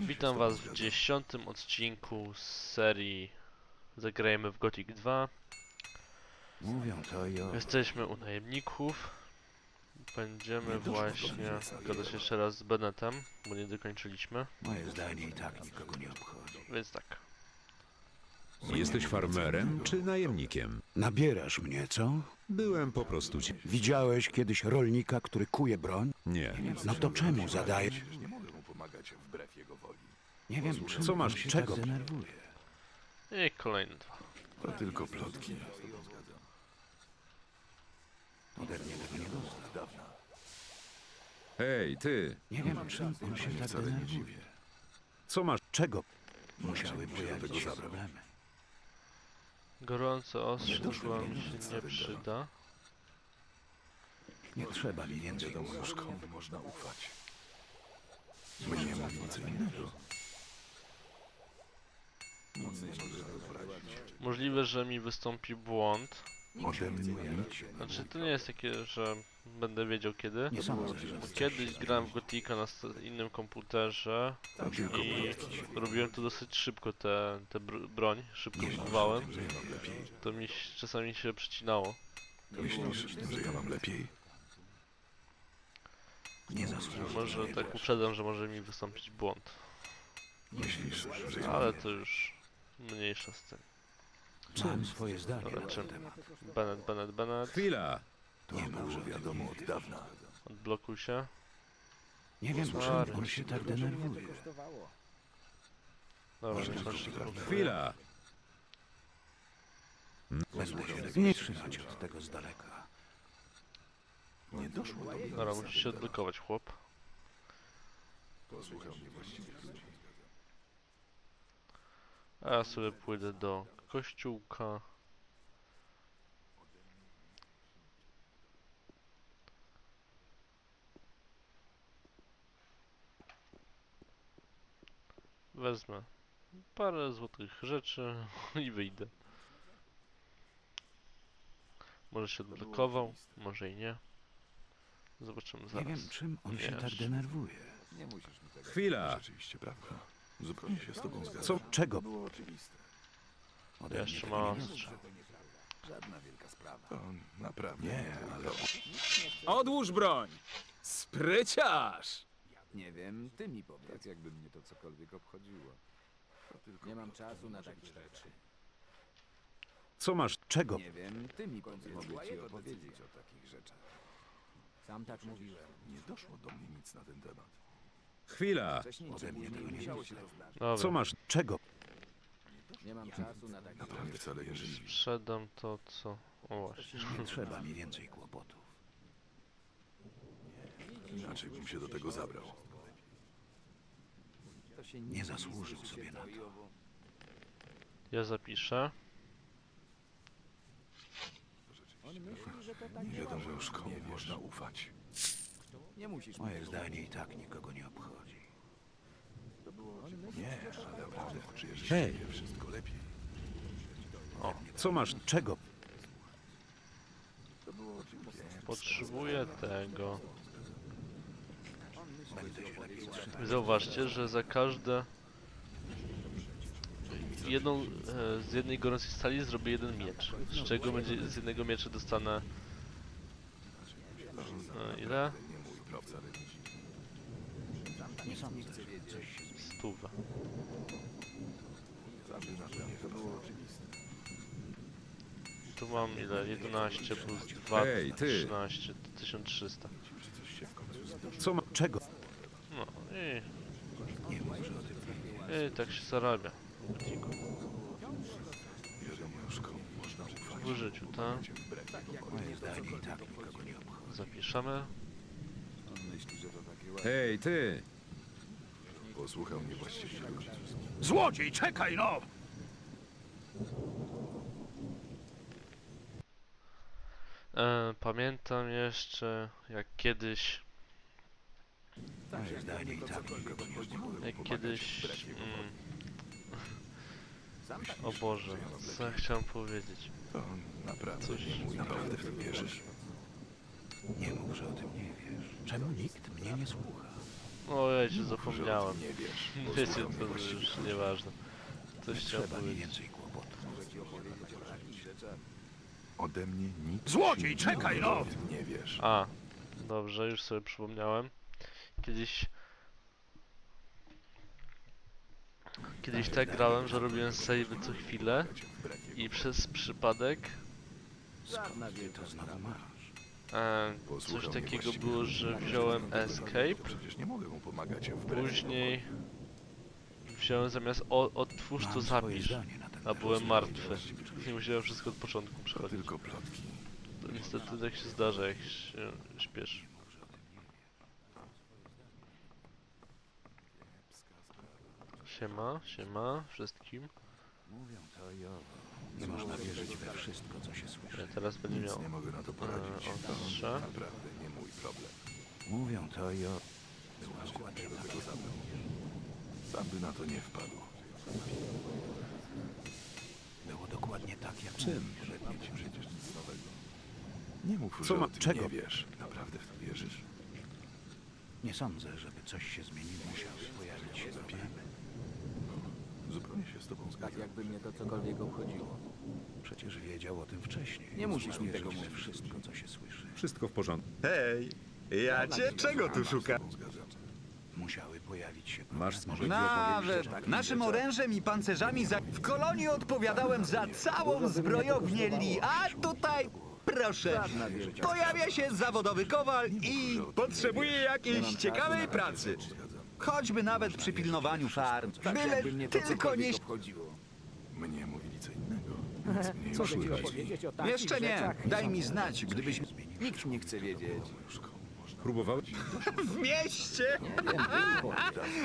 Witam was w dziesiątym odcinku z serii Zagrajmy w Gothic 2. Mówią to i o... Jesteśmy u najemników. Będziemy właśnie gadać jeszcze raz z Benetem, bo nie dokończyliśmy. Moje zdanie i tak nikogo nie obchodzi. Więc tak. Jesteś farmerem czy najemnikiem? Nabierasz mnie, co? Byłem po prostu ci. Widziałeś kiedyś rolnika, który kuje broń? Nie. No to czemu zadajesz? Nie mogę mu pomagać wbrew jego. Nie wiem, czym Co masz? się Czego? tak denerwuje. I kolejne dwa. To tylko plotki. Ode mnie tego nie dostał. Dawna. Hej, ty! Nie wiem, czym on się tak Wcale nie denerwuje. dziwię. Co masz? Czego musiały się do pojawić tego się zabrał. problemy? Gorące ostrze doszło do mi się nic nie przyda. Nie trzeba mi więcej Wiadomo już komu można ufać. Mnie mówił co innego. Możliwe, że mi wystąpi błąd. Nie Znaczy to nie jest takie, że będę wiedział kiedy. Nie sądzę, że Bo Kiedyś grałem w Gotika na innym komputerze i robiłem to dosyć szybko, te, te br broń, szybko lepiej. To mi się- czasami się przycinało. Myślisz, że ja mam lepiej? nie. Może tak uprzedzam, że może mi wystąpić błąd. Myślisz, że ja Ale to już mniejsza z tym. Mam swoje zdanie Dobra, na czym? ten temat. Bennett, Bennett, Bennett. Chwila! To było wiadomo od dawna. Odblokuj się. Nie wiem, czym on się tak denerwuje. Dobra, nie się próbuje. Chwila! Będę się nie trzymać od tego z daleka. Nie doszło do mnie. Dobra, musisz się odblokować, chłop. Posłuchał mnie właściwie. A ja sobie pójdę do kościółka. Wezmę parę złotych rzeczy i wyjdę. Może się odblokował, może i nie. Zobaczymy Nie zaraz. wiem, czym on się Wiesz. tak denerwuje. Chwila! Rzeczywiście prawda. Zupełnie się z tobą zgadzam. Co? Czego? było oczywiste. Ode mnie Jeszcze tego nie ma dostał. ostrze. To naprawdę. Nie, ale Odłóż broń! Spryciarz! Nie wiem, ty mi powiedz. Tak jakby mnie to cokolwiek obchodziło. Nie mam czasu na takie rzeczy. Co masz? Czego? Nie wiem, ty mi powiedz. Mogę ci opowiedzieć o takich rzeczach. Sam tak mówiłem. nie doszło do mnie nic na ten temat. Chwila! Ode mnie tego nie. Dobra, Co masz? Czego? Nie mam czasu na takie Naprawdę wcale nie dziwię. sprzedam to co... O właśnie. Nie trzeba mi więcej kłopotów. Inaczej bym się do tego zabrał. To się Nie zasłużył sobie na to. Ja zapiszę. Nie wiadomo już komu można ufać. Nie musisz Moje zdanie i tak nikogo nie obchodzi. Nie, ale naprawdę czuję, że Hej. wszystko lepiej. Co masz? Czego? Potrzebuję tego. Zauważcie, że za każde jedną, e, z jednej gorącej stali zrobię jeden miecz. Z czego będzie z jednego miecza dostanę e, ile? Mój praw wcale nie. To było oczywiste. Tu mam ile? 11 plus 2 Hej, ty. 13, to 1300. Czy coś się w końcu zdarzy? Co ma... Czego? No i, Nie mów, że o tym nie wiesz. i tak się zarabia. w można ufać. Życiu, tak? Wbrew jego woli. Tak nikogo nie obchodzi. Zapiszemy. Że to takie łatwe. Hej, ty! Posłuchał mnie właściwie ludzi. Złodziej, czekaj no! E, pamiętam jeszcze jak kiedyś i tak nikogo nie obchodzi. Jak kiedyś. Mm, o Boże, co ja chciałem powiedzieć? To naprawdę Coś. nie mój. Naprawdę w to wierzysz? Nie mów, że o tym nie wiesz. Czemu nikt mnie nie słucha? Ojej, zapomniałem. Nie wiesz. Wiecie, to już nieważne. Coś chciałem Trzeba mi powiedzieć. więcej kłopotów. Ode mnie nic Złodziej, się czekaj, no! o tym Nie wiesz. A, dobrze, już sobie przypomniałem. Kiedyś... Kiedyś tak grałem, że robiłem save co chwilę i przez przypadek Żadna wielka To znowu masz. E, coś takiego było, że wziąłem escape, Przecież nie mogę mu pomagać wbrew później wziąłem zamiast o, otwórz to zapisz, a byłem martwy. I musiałem wszystko od początku przechodzić. tylko plotki. To niestety tak się zdarza, jak się śpieszy. Siema, siema wszystkim. Mówią to i owo. Nie można wierzyć we wszystko, co się słyszy. Ja teraz będzie Nic miał nie mogę na to poradzić. e, To naprawdę nie mój problem. Mówią to i owo. Dokładnie do tego zabrał. Sam by na to nie wpadł. Było dokładnie tak, jak Czym? Lepiej ci przecież nic nowego. Nie mów, Co że ma- o tym czego? nie wiesz. Naprawdę w to wierzysz? Nie sądzę, żeby coś się zmieniło. Musiały pojawić się problemy. Zupełnie się z tobą Tak zgadzam. jakby mnie to cokolwiek obchodziło. Przecież wiedział o tym wcześniej. Nie musisz mi tego mówić. wszystko, co się słyszy. Wszystko w porządku. Hej, ja cię czego tu szukam? Musiały pojawić się Masz problemy. Nawet naszym orężem i pancerzami za... w kolonii odpowiadałem za całą zbrojownię Li, a tutaj proszę, pojawia się zawodowy kowal i potrzebuje jakiejś ciekawej pracy. Choćby nawet przy pilnowaniu farm, Tak jakby byle mnie to tylko cokolwiek nie... obchodziło. Mnie mówili co innego. Nic mnie Co już powiedzieć o takich Jeszcze nie, rzeczach? daj mi znać, gdybyś Nikt nie chce wiedzieć. Próbowałeś? w mieście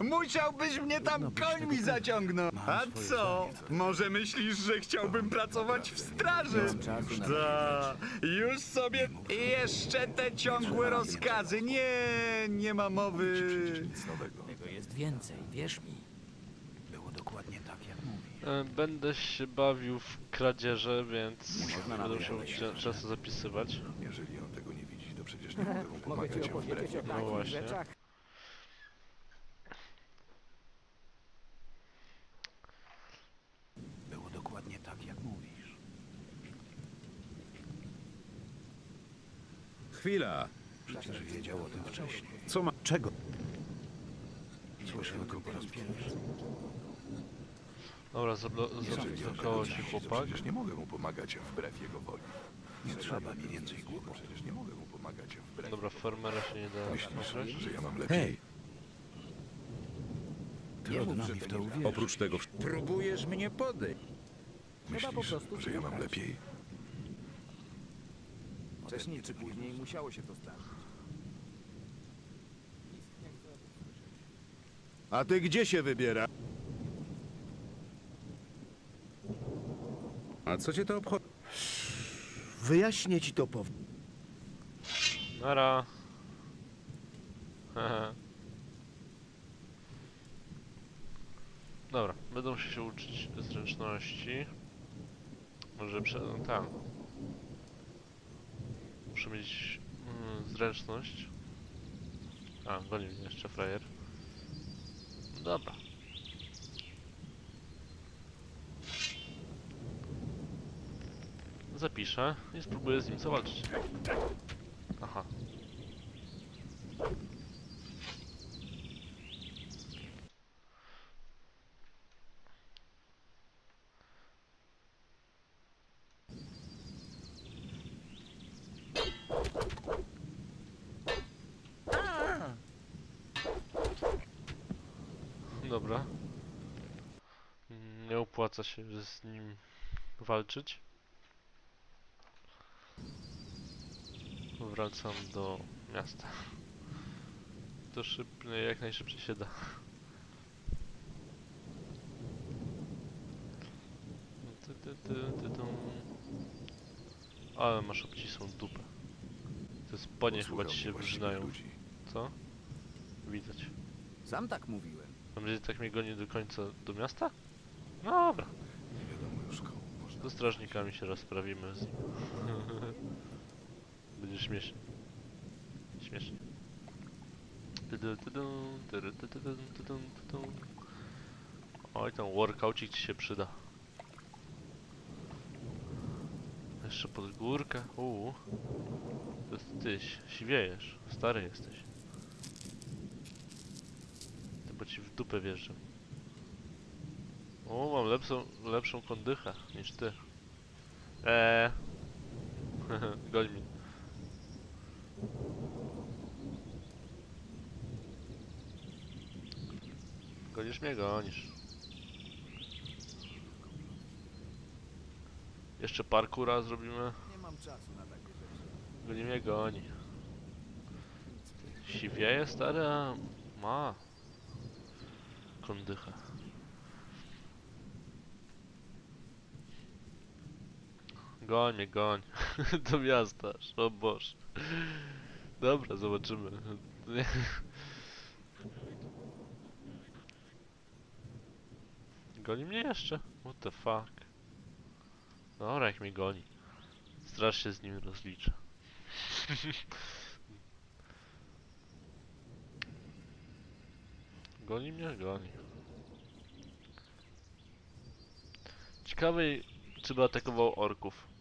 musiałbyś mnie tam końmi zaciągnąć. A co? Może myślisz, że chciałbym pracować w straży? już sobie... I jeszcze te ciągłe rozkazy. Nie, nie ma mowy. Nic nowego. Tego jest więcej, wierz mi. Było dokładnie tak, jak. E, Będę się bawił w kradzieże, więc będę musiał cia- często zapisywać. Jeżeli on tego nie widzi, to przecież nie mogę mu Mogę pomagać ci wbrew opowiedzieć o jego takich właśnie. rzeczach. Było dokładnie tak, jak mówisz. Chwila. Przecież wiedział o tym wcześniej. Co ma... Czego? Słyszę go po raz pierwszy. Dobra, zablokował się chłopak. przecież nie mogę mu pomagać wbrew jego woli. Nie trzeba mi więcej kłopotów. Przecież nie mogę mu pomagać wbrew Dobra, farmera się nie da Myślisz, że ja mam lepiej? Hej, Trudno mi w to uwierzyć. oprócz tego... Próbujesz mnie podejść. Myślisz, prostu że ja mam lepiej? Wcześniej czy później musiało się to stać. A ty gdzie się wybiera? A co cię to obchodzi? Wyjaśnię ci to po... Nara. Hehe. Dobra, musiał się uczyć zręczności. Może prze... no, tam. Muszę mieć mm, zręczność. A, goni mnie jeszcze frajer. Dobra. Zapiszę i spróbuję z nim zawalczyć. Aha. Dobra. Nie opłaca się z nim walczyć. Wracam do miasta. To szybko, jak najszybciej się da. Ty, ty, ty, ty, tą. Ale masz obcisłą dupę. Te spodnie chyba ci się ludzi. Co? Widać. Sam tak mówiłem. Mam nadzieję, że tak mnie goni do końca do miasta? No dobra. Nie wiadomo już komu można To strażnikami się rozprawimy z nim. Będzie śmiesznie. Śmiesznie. Oj, ten workoucik ci się przyda. Jeszcze pod górkę. Uuu. To jest tyś. Siwiejesz. Stary jesteś. Ty bo ci w dupę wjeżdżam. O, mam lepszą, lepszą kondychę niż ty. Eee. Goń mi. Gonisz mnie, gonisz. Jeszcze parkura zrobimy. Nie mam czasu na takie rzeczy. Goni mnie, goni. Siwieje stary, a ma. Kondychę. Goń mnie, goń. Do miasta, o Boże. Dobra, zobaczymy. Goni mnie jeszcze? What the fuck? Dobra, jak mnie goni. Straż się z nim rozlicza. Goni mnie? Goni. Ciekawe, czy by atakował orków.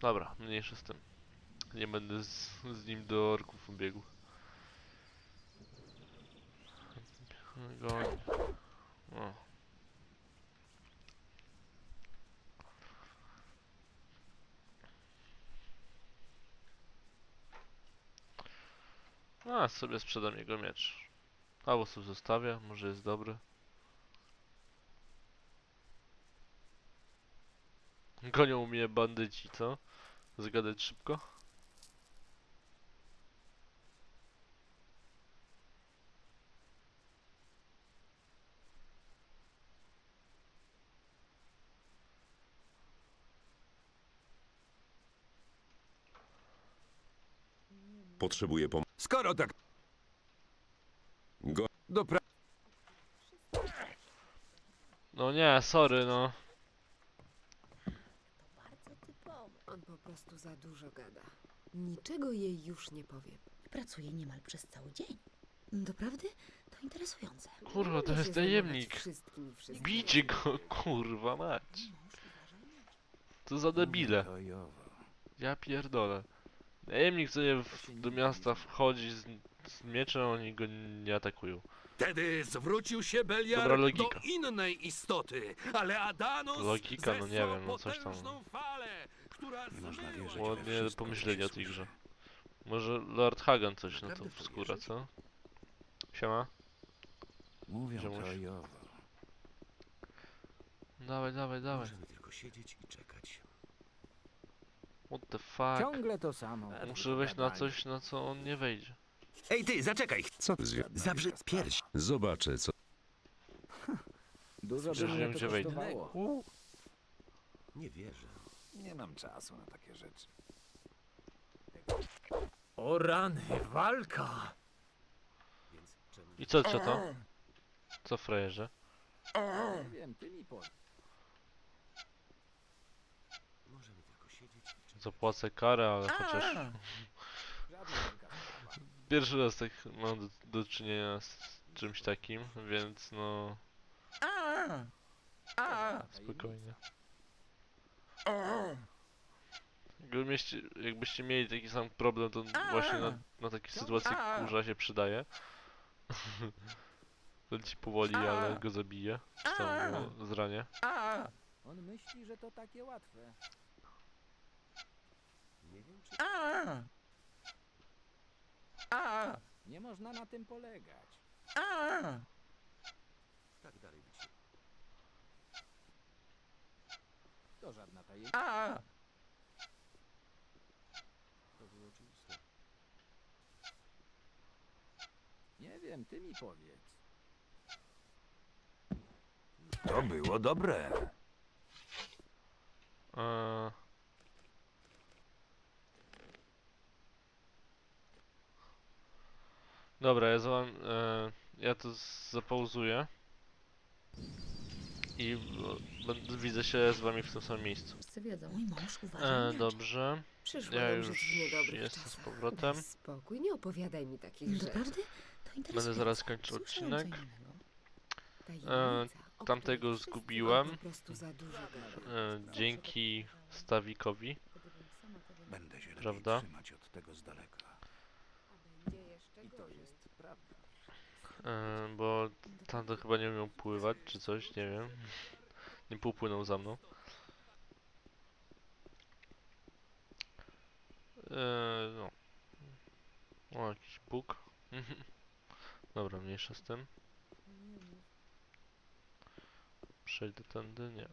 Dobra, mniejszy z tym. Nie będę z, z nim do orków biegł. Goni. O. A, sobie sprzedam jego miecz. Albo sobie zostawię, może jest dobry. Gonią mnie bandyci, co? Zagadać szybko? Potrzebuję pomocy. Skoro tak... Go... Do pra... No nie, sorry, no. Bardzo typowe. On po prostu za dużo gada. Niczego jej już nie powiem. Pracuje niemal przez cały dzień. Doprawdy? To interesujące. Kurwa, to jest tajemnik. Wszystkim i wszystkim. Bijcie go, kurwa mać. Co za debile. Ja pierdolę. Najemnik sobie w, do miasta wchodzi z, z mieczem, oni go nie atakują. Wtedy zwrócił się Beliar Dobra logika. do innej istoty, ale Adanos Logika, no nie zesłał wiem, no coś tam. potężną falę, Nie można zmyła wierzyć we Ładnie wszystko, pomyśleli o tej grze. Może Lord Hagen coś na to Naprawdę wskóra, co? Siema. Mówią Ziomuś. to i owo. Dawaj, dawaj, dawaj. Możemy tylko siedzieć i czekać. What the fuck? Ciągle to samo. Muszę wejść na coś, na co on nie wejdzie. Ej ty, zaczekaj! Co zwie... Zabrzy pierś. Zobaczę, co... Dużo Przecież by wiem, mnie gdzie to wejdę. kosztowało. Nie wierzę. Nie mam czasu na takie rzeczy. O rany, walka! I co, co to? Co frajerze? Nie wiem, ty mi powiedz. Możemy tylko siedzieć i czekać. Zapłacę karę, ale chociaż... Żadna walka. Pierwszy raz tak mam do, do czynienia z czymś takim, więc no... Spokojnie. Jakbyście, jakbyście mieli taki sam problem, to właśnie na, na takie sytuacje kurza się przydaje. Leci powoli, ale go zabije. Go zranie. On myśli, że to takie łatwe. Nie wiem, czy... Nie można na tym polegać. Tak dalej być. To żadna tajemnica. To było oczywiste. Nie wiem, ty mi powiedz. To było dobre. Eee... Dobra, ja, załam, e, ja to zapauzuję. I e, będę, widzę się z wami w tym samym miejscu. Wszyscy wiedzą. Mój mąż uważa E, inaczej. dobrze. Przyszło Ja nam już żyć w niedobrych jestem z czasach. powrotem. Daj spokój, nie opowiadaj mi takich rzeczy. Doprawdy? To interesujące. Będę zaraz kończył Słyszałam co odcinek. innego. Tajemnica, o tamtego której wszyscy zgubiłem. po prostu za dużo. E, dzięki Stawikowi. Będę się lepiej Prawda? trzymać od tego z daleka. I to jest prawda. E, bo tamto chyba nie umiał pływać czy coś, nie wiem. Nie półpłynął za mną. E, no. O, jakiś bóg. Dobra, mniejsza z tym. Przejdę tędy? Nie.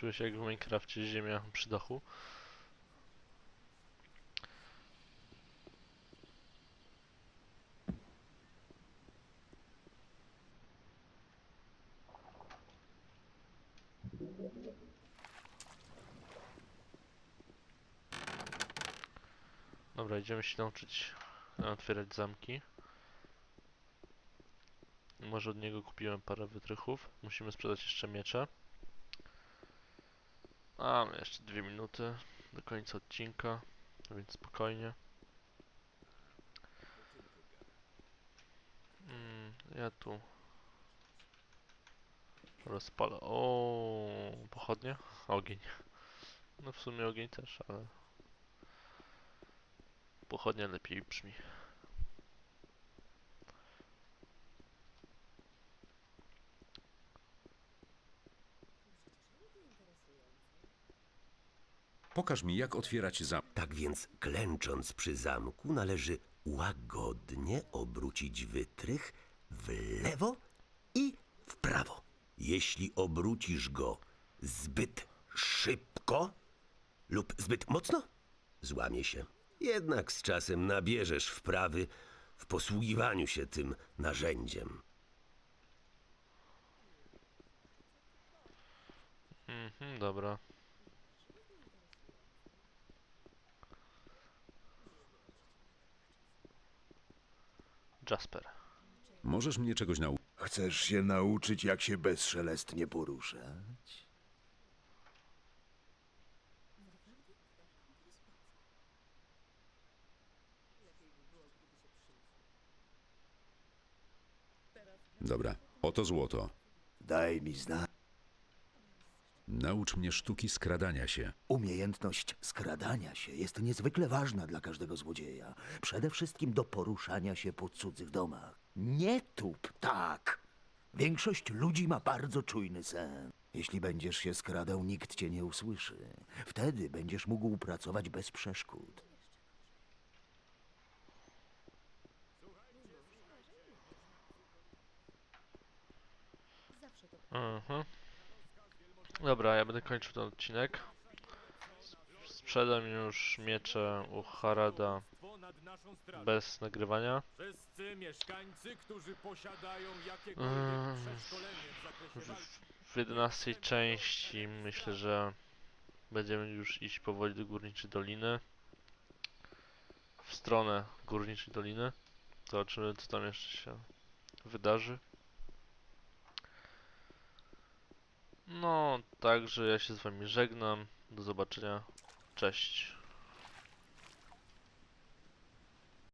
Czuję się jak w Minecrafcie ziemia przy dachu. Dobra, idziemy się nauczyć e, otwierać zamki. Może od niego kupiłem parę wytrychów. Musimy sprzedać jeszcze miecze. Mamy jeszcze dwie minuty do końca odcinka, więc spokojnie. Mm, ja tu rozpalę. O, pochodnie? Ogień. No w sumie ogień też, ale pochodnia lepiej brzmi. Pokaż mi, jak otwierać zamek. Tak więc, klęcząc przy zamku, należy łagodnie obrócić wytrych w lewo i w prawo. Jeśli obrócisz go zbyt szybko lub zbyt mocno, złamie się. Jednak z czasem nabierzesz wprawy w posługiwaniu się tym narzędziem. Mhm, dobra. Jasper. Możesz mnie czegoś nauczyć? Chcesz się nauczyć, jak się bezszelestnie poruszać? Dobra, oto złoto. Daj mi znać. Naucz mnie sztuki skradania się. Umiejętność skradania się jest niezwykle ważna dla każdego złodzieja. Przede wszystkim do poruszania się po cudzych domach. Nie tup, tak. Większość ludzi ma bardzo czujny sen. Jeśli będziesz się skradał, nikt cię nie usłyszy. Wtedy będziesz mógł pracować bez przeszkód. Mhm. Dobra, ja będę kończył ten odcinek. Sprzedam już miecze u Harada bez nagrywania. Wszyscy mieszkańcy, którzy posiadają Eee, w zakresie walki. W 11 części myślę, że będziemy już iść powoli do Górniczej Doliny. W stronę Górniczej Doliny. Zobaczymy co tam jeszcze się wydarzy. No, także ja się z wami żegnam. Do zobaczenia. Cześć.